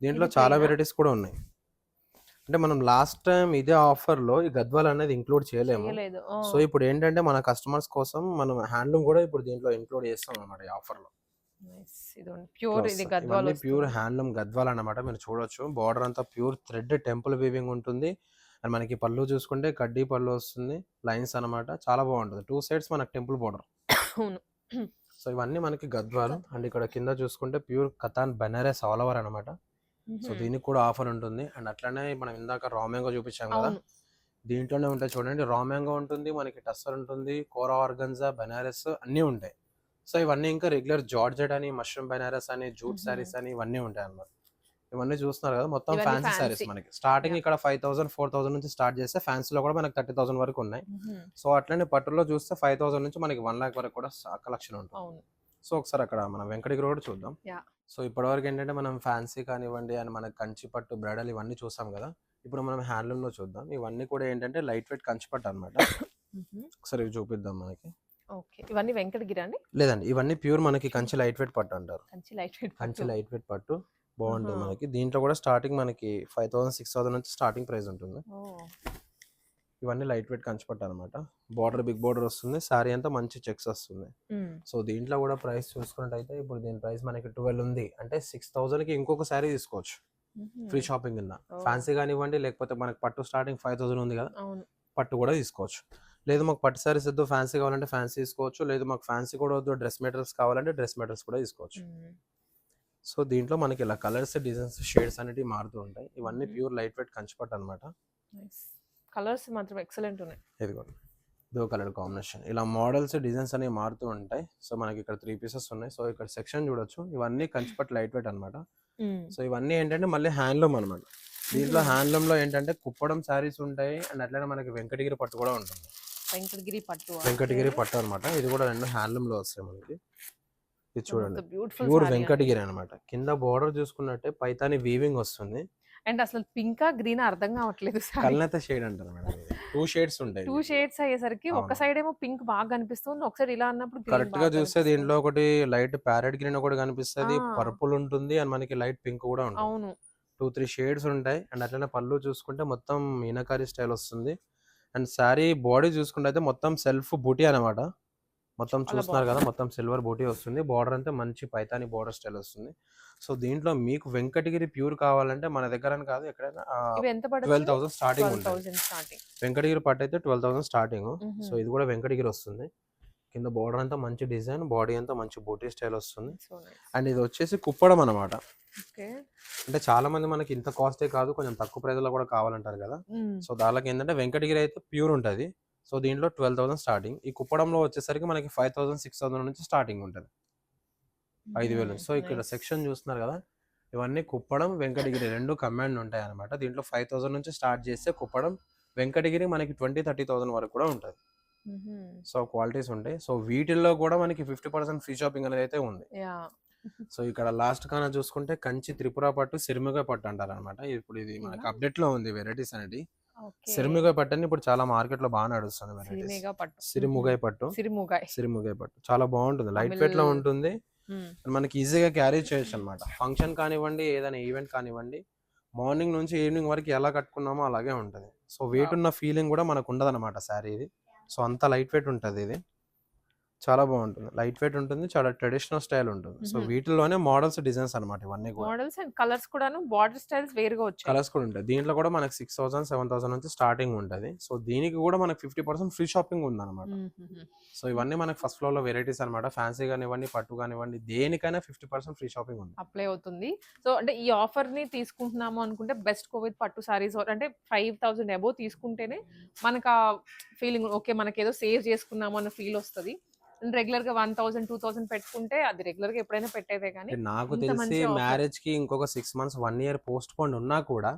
దీంట్లో చాలా? వెరైటీస్ కూడా ఉన్నాయి. అంటే మనం లాస్ట్ టైం ఇదే ఆఫర్లో ఈ గద్వాల్ అనేది ఇంక్లూడ్ చేయలేము. చేయలేదు. ఆ. సో ఇప్పుడు ఏంటంటే మన కస్టమర్స్ కోసం మనం హ్యాండ్లూమ్ కూడా ఇప్పుడు దీంట్లో ఇంక్లూడ్ చేస్తాం అనమాట ఈ ఆఫర్లో Nice. ఇదిగోండి ప్యూర్ ఇది గద్వాల్ ప్యూర్ హ్యాండ్లూమ్ గద్వాల్ అన్నమాట మీరు చూడొచ్చు. బార్డర్ అంతా ప్యూర్ థ్రెడ్ టెంపుల్ వీవింగ్ ఉంటుంది. అండ్ మనకి పళ్ళు చూసుకుంటే కడ్డీ పళ్ళు వస్తుంది. లైన్స్ అన్నమాట. చాలా బాగుంటుంది. టూ సైడ్స్ మనకి టెంపుల్ బార్డర్. అవును. సో ఇవన్నీ మనకి గద్వాలు. అండ్ ఇక్కడ కింద చూసుకుంటే pure katan Benaras all over అనమాట సో. దీనికి కూడా ఆఫర్ ఉంటుంది అండ్ అట్లనే మనం ఇందాక రా మ్యాంగో చూపించాం కదా దీంట్లోనే ఉంటాయి చూడండి రా మ్యాంగో ఉంటుంది మనకి టస్సర్ ఉంటుంది కోరా ఆర్గన్జా బెనారస్ అన్నీ ఉంటాయి సో ఇవన్నీ ఇంకా రెగ్యులర్ జార్జెట్ అని మష్రూమ్ బెనారస్ అని జూట్. సారీస్ అని ఇవన్నీ ఉంటాయి అన్నమాట ఇవన్నీ చూస్తున్నారు కదా మొత్తం ఫ్యాన్సీ సారీస్. మనకి స్టార్టింగ్. ఇక్కడ ఫైవ్ థౌసండ్ ఫోర్ థౌసండ్ నుంచి స్టార్ట్ చేస్తే ఫ్యాన్సీలో కూడా మనకి థర్టీ థౌసండ్ వరకు ఉన్నాయి. సో అట్లనే పట్టులో చూస్తే ఫైవ్ థౌసండ్ నుంచి మనకి వన్ లాక్ వరకు కూడా కలెక్షన్ ఉంటుంది సో ఒకసారి అక్కడ మనం వెంకటగిరి కూడా చూద్దాం. సో ఇప్పటివరకు ఏంటంటే మనం ఫ్యాన్సీ కానివ్వండి అని మనకి కంచి పట్టు బ్రైడల్ ఇవన్నీ చూసాం కదా ఇప్పుడు మనం హ్యాండ్లూమ్లో చూద్దాం. ఇవన్నీ కూడా ఏంటంటే లైట్ వెయిట్ కంచి పట్టు అనమాట. ఒకసారి ఇవి చూపిద్దాం మనకి. ఓకే. ఇవన్నీ వెంకటగిరి అండి? లేదండి ఇవన్నీ ప్యూర్ మనకి కంచి లైట్ వెయిట్ పట్టు అంటారు. Kanchi light weight Kanchi light weight పట్టు బాగుంటుంది. మనకి. దీంట్లో కూడా స్టార్టింగ్ మనకి ఫైవ్ థౌసండ్ సిక్స్ థౌసండ్ నుంచి స్టార్టింగ్ ప్రైస్ ఉంటుంది. ఇవన్నీ లైట్ వెయిట్ కంచి పట్టు అనమాట బార్డర్ బిగ్ బార్డర్ వస్తుంది. సారీ అంతా మంచి చెక్స్ వస్తుంది. సో దీంట్లో కూడా ప్రైస్ చూసుకున్నట్టయితే ఇప్పుడు దీని ప్రైస్ మనకి ట్వెల్వ్ ఉంది. అంటే సిక్స్ థౌసండ్కి ఇంకొక శారీ తీసుకోవచ్చు. ఫ్రీ షాపింగ్ కింద. Oh. ఫ్యాన్సీ కానివ్వండి లేకపోతే మనకి పట్టు స్టార్టింగ్ ఫైవ్ థౌసండ్ ఉంది కదా. పట్టు కూడా తీసుకోవచ్చు. లేదు మాకు పట్టు సారీస్ వద్దు ఫ్యాన్సీ కావాలంటే ఫ్యాన్సీ తీసుకోవచ్చు. లేదు మాకు ఫ్యాన్సీ కూడా వద్దు డ్రెస్ మెటీరియల్స్ కావాలంటే డ్రెస్ మెటీరియల్స్ కూడా తీసుకోవచ్చు. సో దీంట్లో మనకి ఇలా కలర్స్ డిజైన్స్ షేడ్స్ అనేవి మారుతూ ఉంటాయి. ఇవన్నీ. ప్యూర్ లైట్ వెయిట్ కంచిపట్టు అనమాట కలర్స్ మాత్రం ఎక్సలెంట్ ఉన్నాయి. ఇదిగోండి ఇదో కలర్ కాంబినేషన్ ఇలా మోడల్స్ డిజైన్స్ అనేవి మారుతూ ఉంటాయి. సో మనకి ఇక్కడ త్రీ పీసెస్ ఉన్నాయి. సో ఇక్కడ సెక్షన్ చూడొచ్చు. ఇవన్నీ కంచిపట్టు లైట్ వెయిట్ అనమాట. సో ఇవన్నీ ఏంటంటే మళ్ళీ హ్యాండ్లూమ్ అనమాట దీంట్లో. హ్యాండ్లూమ్లో ఏంటంటే కుప్పడం శారీస్ ఉంటాయి. అండ్ అట్లనే మనకి వెంకటగిరి పట్టు కూడా ఉంటుంది. వెంకటగిరి పట్టు వెంకటగిరి పట్టు అనమాట ఇది కూడా రెండు హ్యాండ్లూమ్లో వస్తాయి మనకి. ఇది చూడండి. బ్యూటిఫుల్ ప్యూర్ వెంకటగిరి అనమాట కింద బోర్డర్ చూసుకున్నట్టే పైతాని వీవింగ్ వస్తుంది. అండ్ అసలు పింకా గ్రీన్ అర్థం కావట్లేదు కల్నేత షేడ్ అంటారు మేడం టూ షేడ్స్ ఉంటాయి టూ షేడ్స్ అయ్యేసరికి ఒక. సైడ్ ఏమో పింక్ బాగా కనిపిస్తుంది ఒక సైడ్ ఇలా అన్నప్పుడు కరెక్ట్గా చూస్తే. దీంట్లో ఒకటి లైట్ ప్యారెట్ గ్రీన్ ఒకటి కనిపిస్తుంది. పర్పుల్ ఉంటుంది అండ్ మనకి లైట్ పింక్ కూడా ఉంటుంది. అవును. టూ త్రీ షేడ్స్ ఉంటాయి అండ్ అట్లనే పళ్ళు చూసుకుంటే మొత్తం మీనాకారి స్టైల్ వస్తుంది. అండ్ శారీ బాడీ చూసుకుంటే అయితే మొత్తం సెల్ఫ్ బూటీ అనమాట మొత్తం చూస్తున్నారు కదా. మొత్తం సిల్వర్ బూటీ వస్తుంది. బార్డర్ అంతా మంచి పైతాని బార్డర్ స్టైల్ వస్తుంది. సో దీంట్లో మీకు వెంకటగిరి ప్యూర్ కావాలంటే మన దగ్గర కాదు ఎక్కడైనా ట్వెల్వ్ థౌసండ్ స్టార్టింగ్ ఉంటుంది. వెంకటగిరి పట్టు అయితే ట్వెల్వ్ థౌసండ్ స్టార్టింగ్ సో ఇది కూడా వెంకటగిరి వస్తుంది. కింద బార్డర్ అంతా మంచి డిజైన్ బాడీ అంతా మంచి బూటీ స్టైల్ వస్తుంది. అండ్ ఇది వచ్చేసి కుప్పడం అనమాట అంటే చాలా మంది మనకి ఇంత కాస్టే కాదు కొంచెం తక్కువ ప్రైస్లో కూడా కావాలంటారు కదా. సో దానికి ఏంటంటే వెంకటగిరి అయితే ప్యూర్ ఉంటుంది. సో దీంట్లో ట్వెల్వ్ థౌసండ్ స్టార్టింగ్. ఈ కుప్పడంలో వచ్చేసరికి మనకి ఫైవ్ థౌసండ్ సిక్స్ థౌసండ్ నుంచి స్టార్టింగ్ ఉంటుంది. ఐదు వేలు సో ఇక్కడ సెక్షన్ చూస్తున్నారు కదా ఇవన్నీ కుప్పడం వెంకటగిరి రెండు కమాండ్ ఉంటాయి అనమాట దీంట్లో ఫైవ్ థౌసండ్ నుంచి స్టార్ట్ చేస్తే కుప్పడం వెంకటగిరి మనకి ట్వంటీ థర్టీ థౌసండ్ వరకు కూడా ఉంటుంది. సో క్వాలిటీస్ ఉంటాయి. సో వీటిల్లో కూడా మనకి ఫిఫ్టీ పర్సెంట్ ఫ్రీ షాపింగ్ అనేది అయితే ఉంది. సో ఇక్కడ లాస్ట్ కాన చూసుకుంటే కంచి త్రిపుర పట్టు సిరిమిగ పట్టు అంటారు అనమాట ఇప్పుడు ఇది మనకి? అప్డేట్లో ఉంది వెరైటీస్ అనేది. సిరిమిగ పట్టు అని ఇప్పుడు చాలా మార్కెట్లో బాగా నడుస్తుంది వెరైటీస్ సిరిమేగా పట్టు. సిరిముగై పట్టు. సిరిముగాయ్ సిరిముగై పట్టు. చాలా బాగుంటుంది. లైట్ వెయిట్లో ఉంటుంది. మనకి ఈజీగా క్యారీ చేయొచ్చు అనమాట ఫంక్షన్ కానివ్వండి ఏదైనా ఈవెంట్ కానివ్వండి మార్నింగ్ నుంచి ఈవినింగ్ వరకు ఎలా కట్టుకున్నామో అలాగే ఉంటుంది. సో వెయిట్ ఉన్న ఫీలింగ్ కూడా మనకు ఉండదు అనమాట శారీ ఇది సో అంత లైట్ వెయిట్ ఉంటుంది ఇది. చాలా బాగుంటుంది. లైట్ వెయిట్ ఉంటుంది చాలా ట్రెడిషనల్ స్టైల్ ఉంటుంది. సో. వీటిలోనే మోడల్స్ డిజైన్స్ అనమాట ఇవన్నీ కూడా. మోడల్స్ అండ్ కలర్స్ కూడాను బార్డర్ స్టైల్స్ వేరుగా వచ్చాయి. కలర్స్ కూడా ఉంటాయి. దీంట్లో కూడా మనకి సిక్స్ థౌసండ్ సెవెన్ థౌసండ్ నుంచి స్టార్టింగ్ ఉంటుంది. సో దీనికి కూడా మనకి ఫిఫ్టీ పర్సెంట్ ఫ్రీ షాపింగ్ ఉంది అనమాట. సో ఇవన్నీ మనకి ఫస్ట్ ఫ్లోర్లో వెరైటీస్ అనమాట ఫ్యాన్సీ కానివ్వండి పట్టు కానివ్వండి దేనికైనా ఫిఫ్టీ పర్సెంట్ ఫ్రీ షాపింగ్ ఉంది. అప్లై అవుతుంది. సో అంటే ఈ ఆఫర్ని తీసుకుంటున్నాము అనుకుంటే బెస్ట్ కోవిడ్ పట్టు సారీస్ అంటే ఫైవ్ థౌసండ్ అబోవ్ తీసుకుంటేనే మనకు ఆ ఫీలింగ్ ఓకే మనకి ఏదో సేవ్ చేసుకున్నాము అన్న ఫీల్ వస్తుంది. రెగ్యులర్గా వన్ థౌసండ్ టూ థౌసండ్ పెట్టుకుంటే అది రెగ్యులర్గా ఎప్పుడైనా పెట్టేదే కానీ నాకు తెలిసి. మ్యారేజ్కి ఇంకొక six months one year postpone ఉన్నా కూడా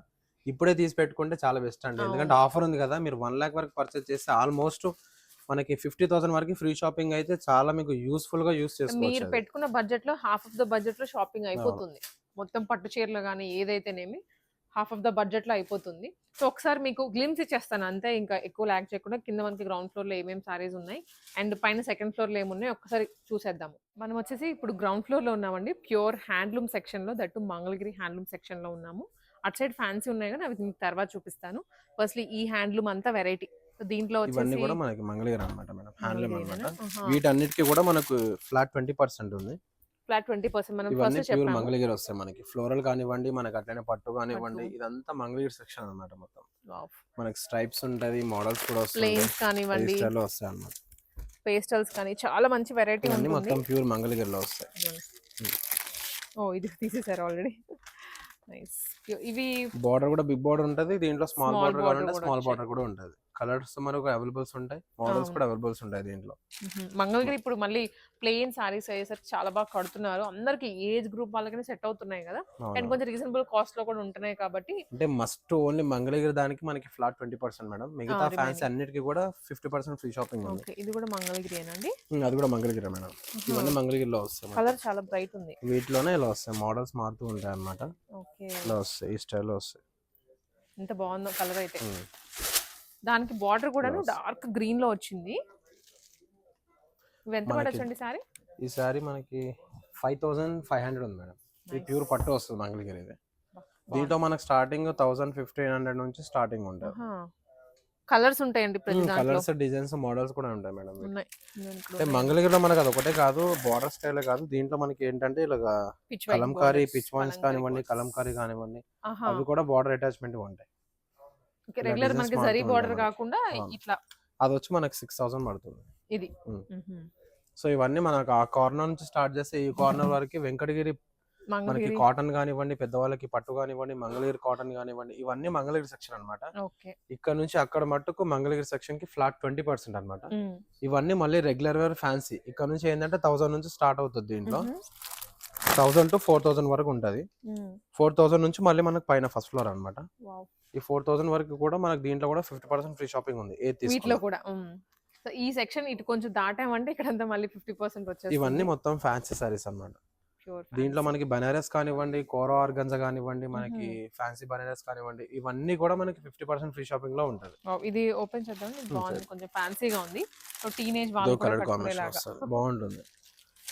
ఇప్పుడే తీసి పెట్టుకుంటే చాలా బెస్ట్ అండి. ఎందుకంటే ఆఫర్ ఉంది కదా మీరు వన్ లాక్ వరకు పర్చేస్ చేస్తే ఆల్మోస్ట్ మనకి ఫిఫ్టీ థౌసండ్ వరకు ఫ్రీ షాపింగ్ అయితే చాలా మీకు యూస్ఫుల్గా యూస్ మీరు చేసుకోవచ్చు అది. పెట్టుకున్న బడ్జెట్లో హాఫ్ ఆఫ్ ద బడ్జెట్లో షాపింగ్ అయిపోతుంది మొత్తం పట్టు చీరలు కానీ ఏదైతేనేమి హాఫ్ ఆఫ్ ద బడ్జెట్లో అయిపోతుంది సో ఒకసారి మీకు గ్లిమ్స్ ఇచ్చేస్తాను. అంతే ఇంకా ఎక్కువ ల్యాక్ చేయకుండా కింద మనకి గ్రౌండ్ ఫ్లోర్లో ఏమేమి సారీస్ ఉన్నాయి అండ్ పైన సెకండ్ ఫ్లోర్లో ఏమున్నాయి ఒకసారి చూసేద్దాము. మనం వచ్చేసి ఇప్పుడు గ్రౌండ్ ఫ్లోర్లో ఉన్నామండి. ప్యూర్ హ్యాండ్లూమ్ సెక్షన్లో దట్టు మంగళగిరి హ్యాండ్లూమ్ సెక్షన్లో ఉన్నాము. అటు సైడ్ ఫ్యాన్సీ ఉన్నాయి కానీ అవి మీకు తర్వాత చూపిస్తాను. ఫస్ట్లీ ఈ హ్యాండ్లూమ్ అంతా వెరైటీ దీంట్లో ఇవన్నీ కూడా మనకి మంగళగిరి అనమాట మేడం. హ్యాండ్లూమ్? అనమాట. వీటన్నిటికీ కూడా మనకు ఫ్లాట్ ట్వంటీ పర్సెంట్ ఉంది. ఫ్లాట్ ట్వంటీ పర్సెంట్ మనం ఇవన్నీ ప్యూర్ మంగళగిరి వస్తాయి మనకి. ఫ్లోరల్ కానివ్వండి మనకి అట్లనే పట్టు కానివ్వండి. ఇదంతా మంగళగిరి సెక్షన్ అన్నమాట మొత్తం. మనకి స్ట్రైప్స్ ఉంటది మోడల్స్ కూడా వస్తాయి ప్లేన్స్ కానివ్వండి. వస్తాయి అన్నమాట. పేస్టల్స్ కానీ చాలా మంచి వెరైటీ ఉంటుంది. మొత్తం ప్యూర్ మంగళగిరిలో వస్తాయి. ఓ ఇది తీసేసారు ఆల్రెడీ నైస్ ఇవి బార్డర్ కూడా బిగ్ బార్డర్ ఉంటది దీంట్లో స్మాల్ బార్డర్ స్మాల్. బార్డర్ కూడా ఉంటది. కలర్స్ మనకు అవైలబుల్స్ ఉంటాయి మోడల్స్. కూడా అవైలబుల్స్ ఉంటాయి దీంట్లో. మంగళగిరి ఇప్పుడు మళ్ళీ ప్లెయిన్ సారీస్ అయ్యేసరికి చాలా బాగా కడుతున్నారు. అందరికి ఏజ్ గ్రూప్ వాళ్ళకనే సెట్ అవుతున్నాయి కదా. అండ్. కొంచెం రీజనబుల్ కాస్ట్లో కూడా ఉంటున్నాయి కాబట్టి. అంటే మస్ట్ ఓన్లీ మంగళగిరి దానికి మనకి ఫ్లాట్ ట్వంటీ పర్సెంట్ మేడం. మిగతా. ఫ్యాన్సీ అన్నిటికీ కూడా ఫిఫ్టీ పర్సెంట్ ఫ్రీ షాపింగ్ ఉంది. ఓకే ఇది కూడా మంగళగిరి అండి అది కూడా మంగళగిరి మేడం. ఇవన్నీ మంగళగిరిలో వస్తాయి. కలర్ చాలా బ్రైట్ ఉంది. వీటిలోనే ఇలా వస్తాయి. మోడల్స్ మారుతూ ఉంటాయి అన్నమాట. ఓకే. ఇలా వస్తాయి. ఈ స్టైల్లో వస్తాయి. ఎంత బాగుందో కలర్ అయితే. దానికి బార్డర్ కూడా. డార్క్ గ్రీన్లో వచ్చింది. ఎంత పడొచ్చండి సారీ? ఈ సారీ మనకి ఫైవ్ థౌసండ్ ఫైవ్ హండ్రెడ్ ఉంది మేడం. ఇది ప్యూర్ పట్టు వస్తుంది మంగళగిరి ఇది. దీంట్లో మనకి స్టార్టింగ్ థౌసండ్ ఫిఫ్టీన్ హండ్రెడ్ నుంచి స్టార్టింగ్ ఉంటుంది. కలర్స్ ఉంటాయండి కలర్స్ డిజైన్స్ మోడల్స్ కూడా ఉంటాయి మేడం అంటే మంగళగిరిలో మనకి అది ఒకటే కాదు బార్డర్ స్టైల్ కాదు. దీంట్లో మనకి ఏంటంటే ఇలా కలంకారీ పిచ్ పాయింట్స్ కలంకారీ కానివ్వండి. కలంకారీ కానివ్వండి. అవి కూడా బార్డర్ అటాచ్మెంట్ ఉంటాయి. రెగ్యులర్ మనకి జరీ బార్డర్. కాకుండా. ఇట్లా అది వచ్చి మనకి సిక్స్ థౌసండ్ పడుతుంది ఇది. సో ఇవన్నీ మనకు ఆ కార్నర్ నుంచి స్టార్ట్ చేస్తే ఈ కార్నర్ వరకు వెంకటగిరి మనకి కాటన్ కానివ్వండి పెద్దవాళ్ళకి పట్టు కానివ్వండి మంగళగిరి కాటన్ కానివ్వండి ఇవన్నీ మంగళగిరి సెక్షన్ అన్నమాట ఓకే ఇక్కడ నుంచి అక్కడ మట్టుకు మంగళగిరి సెక్షన్కి ఫ్లాట్ ట్వంటీ పర్సెంట్ అనమాట. ఇవన్నీ మళ్ళీ రెగ్యులర్ వేర్ ఫ్యాన్సీ ఇక్కడ నుంచి ఏంటంటే థౌసండ్ నుంచి స్టార్ట్ అవుతుంది దీంట్లో. థౌసండ్ టు ఫోర్ థౌసండ్ వరకు ఉంటుంది. ఫోర్ థౌసండ్ నుంచి మళ్ళీ మనకు పైన ఫస్ట్ ఫ్లోర్ అన్నమాట. వావ్. ఈ ఫోర్ థౌసండ్ వరకు కూడా మనకు దీంట్లో కూడా ఫిఫ్టీ పర్సెంట్ ఫ్రీ షాపింగ్ ఉంది. వీటిలో కూడా సో ఈ సెక్షన్ ఇటు కొంచెం దాటామంటే ఇక్కడ అంతా మళ్ళీ ఫిఫ్టీ పర్సెంట్ వచ్చేస్తుంది. ఇవన్నీ మొత్తం ఫ్యాన్సీ సారీస్ అన్నమాట. Pure దీంట్లో. మనకి బనారస్ కానివ్వండి కోరో ఆర్గంజా కానివ్వండి మనకి ఫ్యాన్సీ బనారస్ కానివ్వండి ఇవన్నీ కూడా మనకి ఫిఫ్టీ పర్సెంట్ ఫ్రీ షాపింగ్లో ఉంటుంది ఇది ఓపెన్ చేద్దాం. బాగుంది. కొంచెం ఫ్యాన్సీగా ఉంది. సో టీనేజ్ కలర్ కాంబినేషన్ బాగుంటుంది.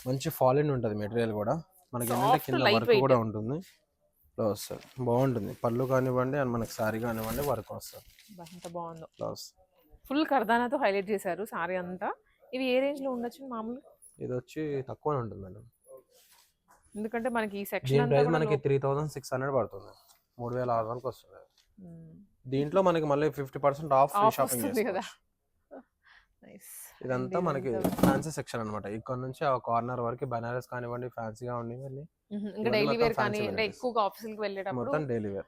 మంచి ఫాలిన్ ఉంటుంది మెటీరియల్ కూడా. మనకి ఏంటంటే కింద వర్క్. కూడా ఉంటుంది. వస్తుంది. బాగుంటుంది. పళ్ళు కానివ్వండి అండ్ మనకి సారీ కానివ్వండి వర్క్ వస్తుంది. ఎంత బాగుందో. ఫుల్ కర్దానాతో హైలైట్ చేశారు సారీ అంతా. ఇవి ఏ రేంజ్లో ఉండొచ్చు మామూలు ఇది వచ్చి తక్కువనే ఉంటుంది మేడం. ఎందుకంటే మనకి ఈ సెక్షన్ ప్రైస్ మనకి త్రీ థౌసండ్ సిక్స్ హండ్రెడ్ పడుతుంది. మూడు వేల ఆరు వందలకు వస్తుంది. దీంట్లో మనకి మళ్ళీ ఫిఫ్టీ పర్సెంట్ ఆఫ్ షాపింగ్ కదా. ఇదంతా మనకి ఫ్యాన్సీ సెక్షన్ అన్నమాట. ఇక్కడ నుంచి ఆ కార్నర్ వరకు బనారస్ కానివ్వండి ఫ్యాన్సీ కానివ్వండి ఇంకా డైలీ వేర్ కానీ అంటే. ఎక్కువగా ఆఫీసులకు వెళ్ళేటప్పుడు మొత్తం డైలీ వేర్.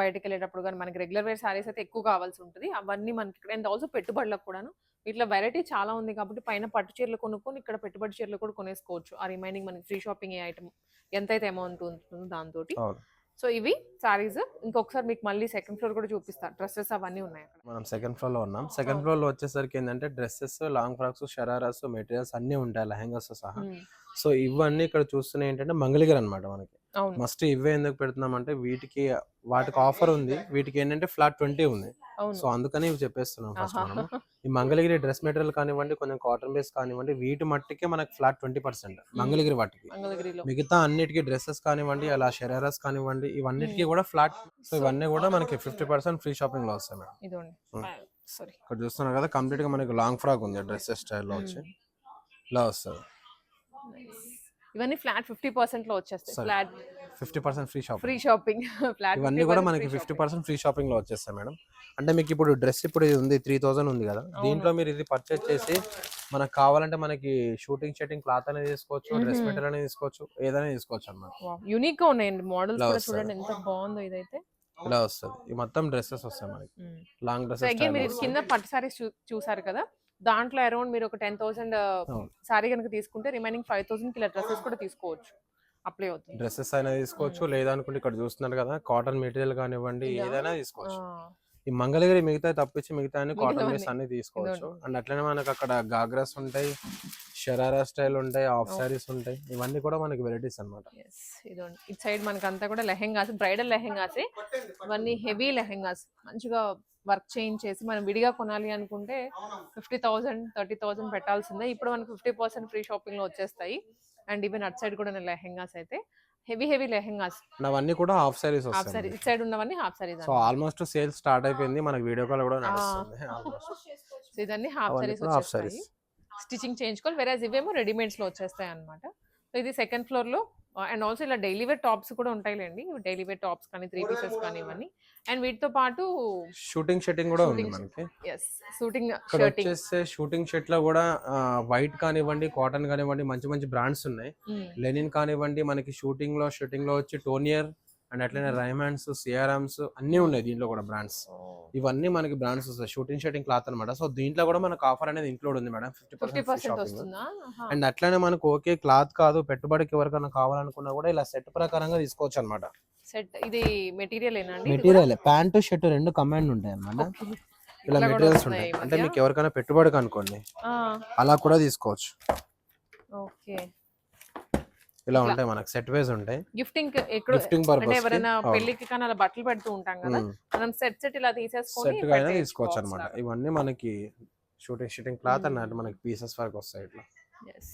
బయటకు వెళ్ళేటప్పుడు కానీ మనకి రెగ్యులర్ వేర్ సారీస్ అయితే ఎక్కువ కావాల్సి ఉంటుంది. అవన్నీ మనకి ఇక్కడ అండ్ ఆల్సో పెట్టుబడులకు కూడాను వీటిలో వెరైటీ చాలా ఉంది కాబట్టి పైన పట్టు చీరలు కొనుక్కొని ఇక్కడ పెట్టుబడి చీరలు కూడా కొనేసుకోవచ్చు. ఆ రిమైనింగ్ మనకి ఫ్రీ షాపింగ్ ఐటమ్ ఎంతైతే అమౌంట్ ఉంటుందో దాంతో సో ఇవి సారీస్. ఇంకొకసారి మీకు మళ్ళీ సెకండ్ ఫ్లోర్ కూడా చూపిస్తా. డ్రెస్సెస్ అవన్నీ ఉన్నాయి అక్కడ. మనం సెకండ్ ఫ్లోర్లో ఉన్నాం. సెకండ్ ఫ్లోర్లో వచ్చేసరికి ఏంటంటే dresses long frocks shararas materials అన్ని ఉంటాయి. లెహంగాస్ సహా. మ్మ్. సో ఇవన్నీ ఇక్కడ చూస్తున్నాయి ఏంటంటే మంగళగిరి అన్నమాట మనకి. మస్ట్ ఇవే ఎందుకు పెడుతున్నామంటే వీటికి వాటికి ఆఫర్ ఉంది. వీటికి ఏంటంటే ఫ్లాట్ ట్వంటీ ఉంది. సో అందుకని ఇవి చెప్పేస్తున్నాం ఫస్ట్. మనం ఈ మంగళగిరి డ్రెస్ మెటీరియల్ కానివ్వండి కొంచెం కాటన్ బేస్ కానివ్వండి వీటి మట్టికే మనకి ఫ్లాట్ ట్వంటీ పర్సెంట్ మంగళగిరి వాటికి. మిగతా అన్నిటికీ డ్రెస్సెస్ కానివ్వండి అలా షెరారాస్ కానివ్వండి ఇవన్నిటికీ కూడా ఫ్లాట్ సో ఇవన్నీ కూడా మనకి ఫిఫ్టీ పర్సెంట్ ఫ్రీ షాపింగ్లో వస్తాయి మేడం. ఇక్కడ చూస్తున్నారు కదా కంప్లీట్గా మనకి లాంగ్ ఫ్రాక్ ఉంది డ్రెస్సెస్ స్టైల్లో వచ్చి. ఇలా వస్తుంది. ఇవన్నీ ఫ్లాట్ ఫిఫ్టీ పర్సెంట్లో వచ్చేస్తాయి. Flat fifty percent free shopping free shopping flat ఇవన్నీ కూడా మనకి ఫిఫ్టీ పర్సెంట్ ఫ్రీ షాపింగ్లో వచ్చేస్తాయి మేడం. అంటే మీకు ఇప్పుడు డ్రెస్ ఇప్పుడు ఇది ఉంది త్రీ థౌసండ్ ఉంది కదా. దీంట్లో మీరు ఇది పర్చేస్ చేసి మనకు కావాలంటే మనకి షూటింగ్ షెట్టింగ్ క్లాత్ అనేది తీసుకోవచ్చు డ్రెస్. మెటీరియల్ అనేది తీసుకోవచ్చు ఏదైనా తీసుకోవచ్చు అన్నమాట. యూనిక్గా ఉన్నాయండి మోడల్స్ ఇలా కూడా. చూడండి ఎంత బాగుందో ఇదైతే. ఇలా వస్తుంది. ఈ మొత్తం డ్రెస్సెస్ వస్తాయి మనకి. లాంగ్ సో అగైన్ మీరు కింద పట్టు సారీస్ చూసారు కదా. దాంట్లో అరౌండ్ మీరు ఒక టెన్ థౌసండ్. సారీ కనుక తీసుకుంటే రిమైనింగ్ ఫైవ్ థౌసండ్కి ఇలా డ్రెస్సెస్ కూడా తీసుకోవచ్చు. అప్లై అవుతుంది. డ్రెస్సెస్ అయినా తీసుకోవచ్చు లేదా అనుకుంటే ఇక్కడ చూస్తున్నారు కదా కాటన్ మెటీరియల్ కానివ్వండి. ఏదైనా తీసుకోవచ్చు. ఈ మంగళగిరి మిగతా తప్పించి మిగతా అన్ని కాటన్. బేస్ అన్ని తీసుకోవచ్చు. అండ్ అట్లనే మనకి అక్కడ గాగ్రాస్ ఉంటాయి షరారా స్టైల్ ఉంటాయి ఆఫ్. సారీస్ ఉంటాయి. ఇవన్నీ కూడా మనకి వెరైటీస్ ఇదిగోండి ఇటు సైడ్ మనకి అంతా కూడా లెహెంగాస్ బ్రైడల్ లెహెంగాస్. ఇవన్నీ హెవీ లెహెంగాస్. మంచిగా వర్క్ చేయించేసి మనం విడిగా కొనాలి అనుకుంటే ఫిఫ్టీ థౌసండ్ థర్టీ థౌసండ్ పెట్టాల్సిందే. ఇప్పుడు మనకు ఫిఫ్టీ పర్సెంట్ ఫ్రీ షాపింగ్లో వచ్చేస్తాయి. అండ్ ఈవెన్ అటు సైడ్ కూడా లెహెంగాస్ అయితే హెవీ హెవీ లెహెంగాస్. అవన్నీ కూడా హాఫ్ సారీస్ హాఫ్ సారీ ఇటు సైడ్ ఉన్నవన్నీ half saris so almost sale start అయిపోయింది మనకి వీడియో కాల్ కూడా నడుస్తుంది almost. ఇదన్నీ హాఫ్ సారీస్ హాఫ్ వచ్చేస్తాయి. సారీస్. స్టిచింగ్ చేయించుకోవాలి వేరే ఇవేమో రెడీమేడ్స్లో వచ్చేస్తాయి అనమాట సో ఇది సెకండ్ ఫ్లోర్లో అండ్ ఆల్సో ఇలా డైలీ వేర్ టాప్స్ కూడా ఉంటాయిలేండి. డైలీ వేర్ టాప్స్ కానీ త్రీ పీసెస్ కానీ ఇవన్నీ. అండ్ వీటితో పాటు షూటింగ్ షెట్టింగ్ కూడా ఉంది మనకి. Yes shooting shirting. వచ్చేస్తే షూటింగ్ షర్ట్లో కూడా వైట్ కానివ్వండి కాటన్ కానివ్వండి మంచి మంచి బ్రాండ్స్ ఉన్నాయి. లెనిన్ కానివ్వండి మనకి షూటింగ్లో షూటింగ్లో వచ్చి టోనియర్ అండ్ అట్లనే రైమాండ్స్ సిఆర్ఎమ్స్ అన్ని ఉన్నాయి దీంట్లో కూడా బ్రాండ్స్ ఇవన్నీ మనకి బ్రాండ్స్ వస్తాయి. షూటింగ్ షర్టింగ్ క్లాత్ అనమాట సో దీంట్లో కూడా మనకు ఆఫర్ అనేది ఇంక్లూడ్ ఉంది మేడం ఫిఫ్టీ పర్సెంట్. అండ్ అట్లనే మనకు ఓకే క్లాత్ కాదు పెట్టుబడికి ఎవరికైనా కావాలనుకున్నా కూడా ఇలా సెట్ ప్రకారంగా తీసుకోవచ్చు అనమాట సెట్ ఇది మెటీరియల్ మెటీరియల్ ప్యాంటు షర్ట్ రెండు కమాండ్ ఉంటాయి అనమాట ఇలా మెటీరియల్స్ ఉంటాయి. అంటే. మీకు ఎవరికైనా పెట్టుబడికి అనుకోండి అలా కూడా తీసుకోవచ్చు. ఓకే ఇలా. ఉంటాయి మనకు సెట్ వైజ్ ఉంటాయి గిఫ్టింగ్ ఎక్కడ గిఫ్టింగ్ అంటే పర్పస్ ఎవరైనా పెళ్ళికి కానీ అలా బట్టలు పెడుతూ ఉంటాం కదా మనం సెట్ సెట్ ఇలా తీసేసుకొని సెట్గా అయినా తీసుకోవచ్చు లాగా. ఇవన్నీ మనకి షూటింగ్ షూటింగ్ క్లాత్. అన్నట్టు మనకి పీసెస్ వరకు వస్తాయి ఇట్లా Yes.